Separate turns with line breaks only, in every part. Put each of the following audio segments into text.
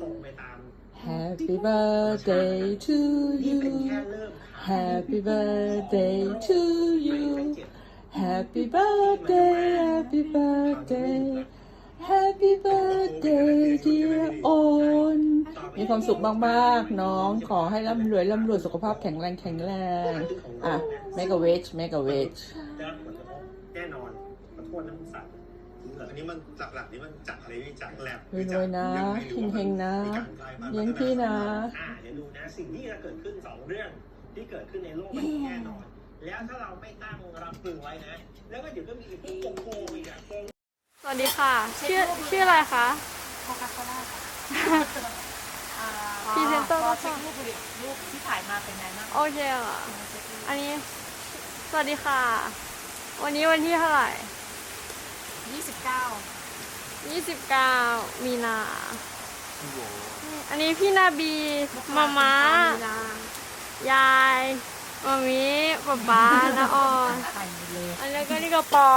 ตรงไปตาม
Happy birthday to
นี่เป็น
you
แค่เริ่ม
Happy birthday to you Happy birthday Happy birthday Happy birthday dear on มีความสุขมากๆ น้องขอให้ร่ำรวยร่ำรวยสุขภาพแข็งแรงแข็งแรง อะ make a wish make a wish
ได้รับผลกระทบแน่นอนขอโทษนะคุณสัตว์
อันนี้มันหลักๆนี่มันจากอะไรนี่จากแลบ
รวยๆนะ
ยังไม่รู้ว่า
เฮงๆนะ
มีการกลายพันธุ์
เลี้ยงพี่นะ
อ่าเดี๋ยวดูนะสิ่งที่จะเกิดขึ้นสองเรื่องที่เกิดขึ้นในโลกมันแน่นอน แล้วถ้าเราไม่ตั้งรับมือไว้นะ แล้วก็เดี๋ยวก็มีพวกโกงๆอีกอะโกง
สวัสดีค่ะ ชื่อชื่ออะไรคะ
โคคาโคล่าค่ะ
พรีเซนเตอร์
ก็
ก็
เช็
ค่ะ
ครูปผลิตรูปที่ถ่ายมาเป็นไงบ้าง
โอเคค่ะอันนี้ สวัสดีค่ะ วันนี้วันที่เท่าไหร่
ยี่สิบเก้า
29 มีนาอันนี้พี่นาบีมาม้ายายมามิป๊าป๊าน้าออน
ถ่ายเลย
อันนี้ก็นี่ก็ปอ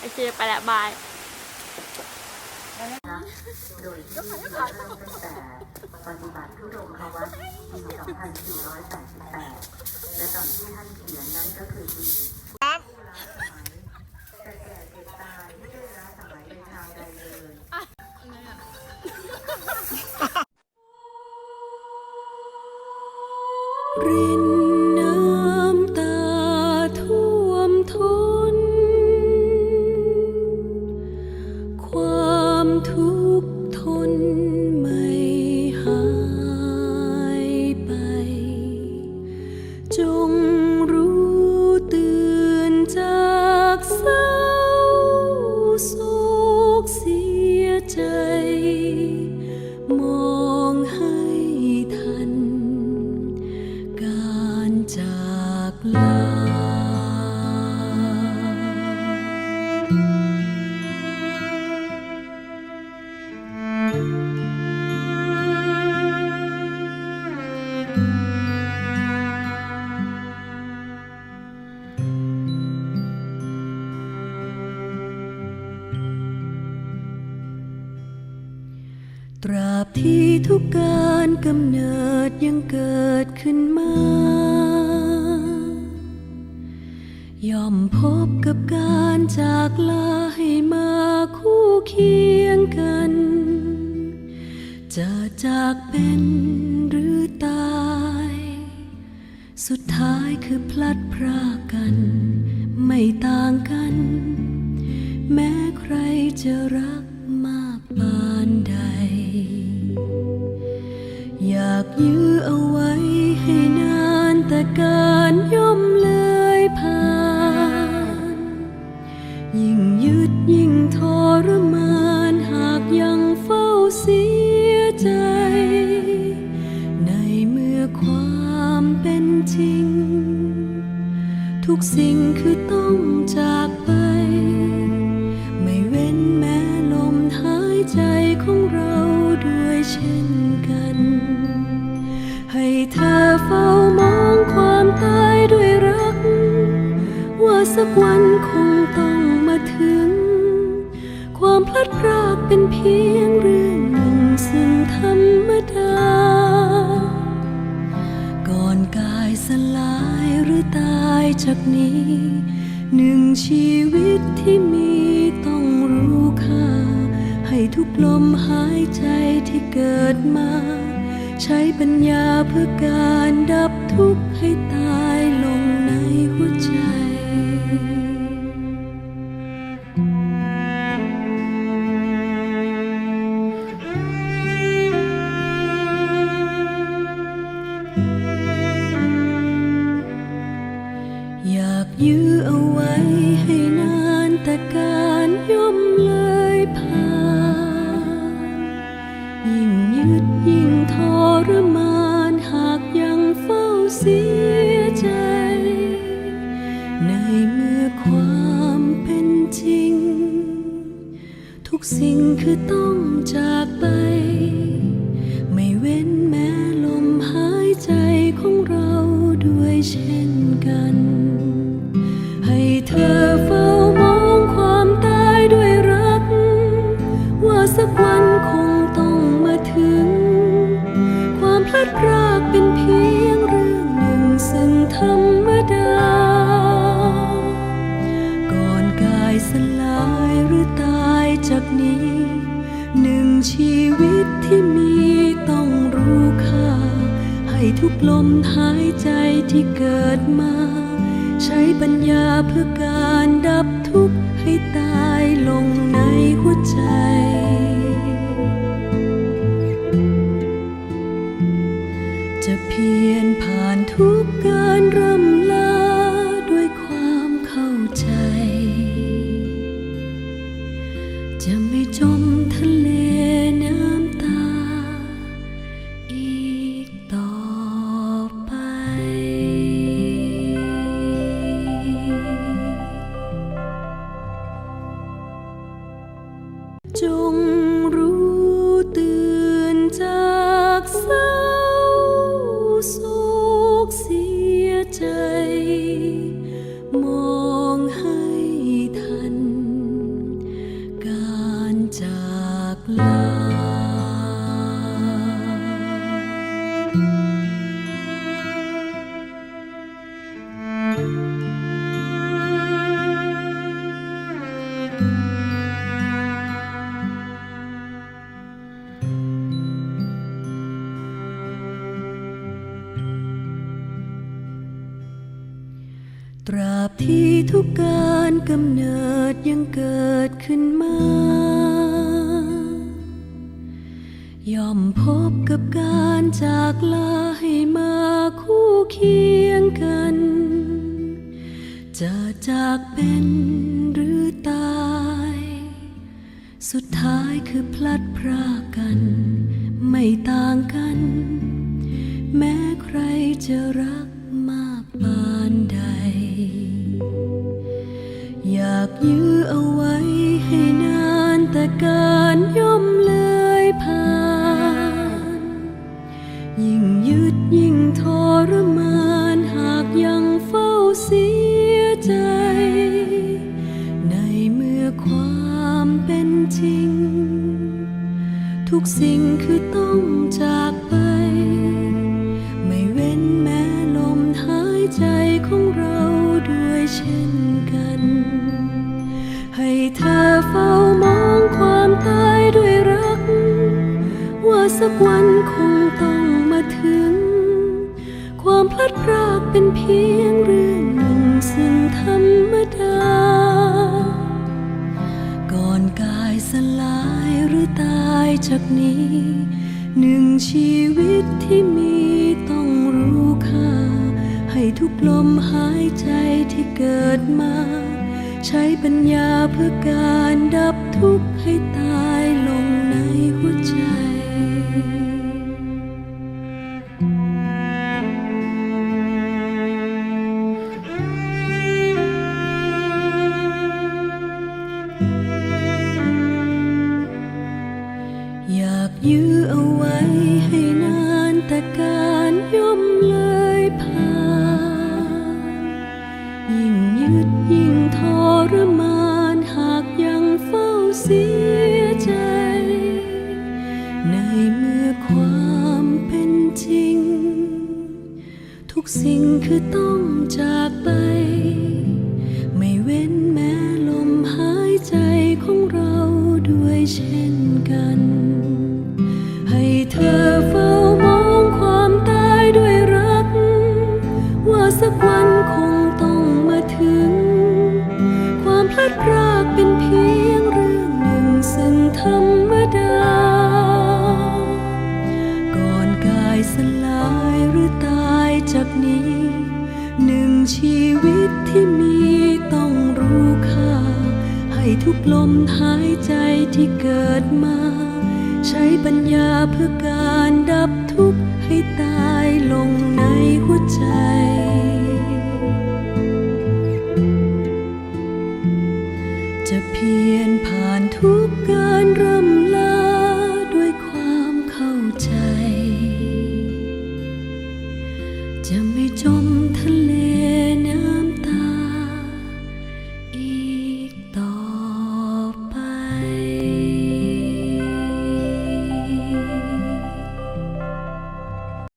โอเค ไปแล้วบาย
โดยที่เริ่มตั้งแต่ปฏิบัติทุดงควัตปี2488 และตอนที่ท่านเขียนนั้นก็คือปีแต่
ริน ที่ทุกการกำเนิดยังเกิดขึ้นมา ย่อมพบกับการจากลาให้มาคู่เคียงกัน จะจากเป็นหรือตาย สุดท้ายคือพลัดพรากกัน ไม่ต่างกัน แม้ใครจะรักมาก ยื้อเอาไว้ให้นานแต่การย่อม สักวันคงต้องมาถึง ความพลัดพรากเป็นเพียงเรื่องหนึ่งซึ่งธรรมดา ก่อนกายสลายหรือตายจากนี้ หนึ่งชีวิตที่มีต้องรู้ค่า ให้ทุกลมหายใจที่เกิดมา ใช้ปัญญาเพื่อการดับทุกข์ให้ตาย สิ่งคือต้องจากไป ไม่เว้นแม้ลมหายใจของเราด้วยเช่นกัน ให้เธอ หนึ่งชีวิตที่มีต้องรู้ค่า ให้ทุกลมหายใจที่เกิดมา ใช้ปัญญาเพื่อการดับทุกข์ให้ตายลงในหัวใจจะเพียรผ่านทุกการร ตราบที่ทุกการกำเนิดยังเกิดขึ้นมา ย่อมพบกับการจากลาให้มาคู่เคียงกัน จะจากเป็นหรือตาย สุดท้ายคือพลัดพรากกัน ไม่ต่างกัน แม้ใครจะรัก ยากยื้อเอาไว้ให้นา สักวันคงต้องมาถึง ความพลัดพรากเป็นเพียงเรื่องหนึ่งซึ่งธรรมดา ก่อนกายสลายหรือตายจากนี้ หนึ่งชีวิตที่มีต้องรู้ค่า ให้ทุกลมหายใจที่เกิดมา ใช้ปัญญาเพื่อการดับทุกข์ให้ตาย อยากยื้อเอาไว้ให้นานแต่การย่อมเลยผ่านยิ่งยึดยิ่งทรมานหากยังเฝ้าเสียใจ ในเมื่อความเป็นจริง ทุกสิ่งคือต้องจากไป ไม่เว้นแม้ลมหายใจของเราด้วยเช่นกัน จากนี้หนึ่งชีวิตที่มีต้องรู้ค่า ให้ทุกลมหายใจที่เกิดมา ใช้ปัญญาเพื่อการดับทุกข์ให้ตายลงในหัวใจ จะเพียรผ่านทุกการร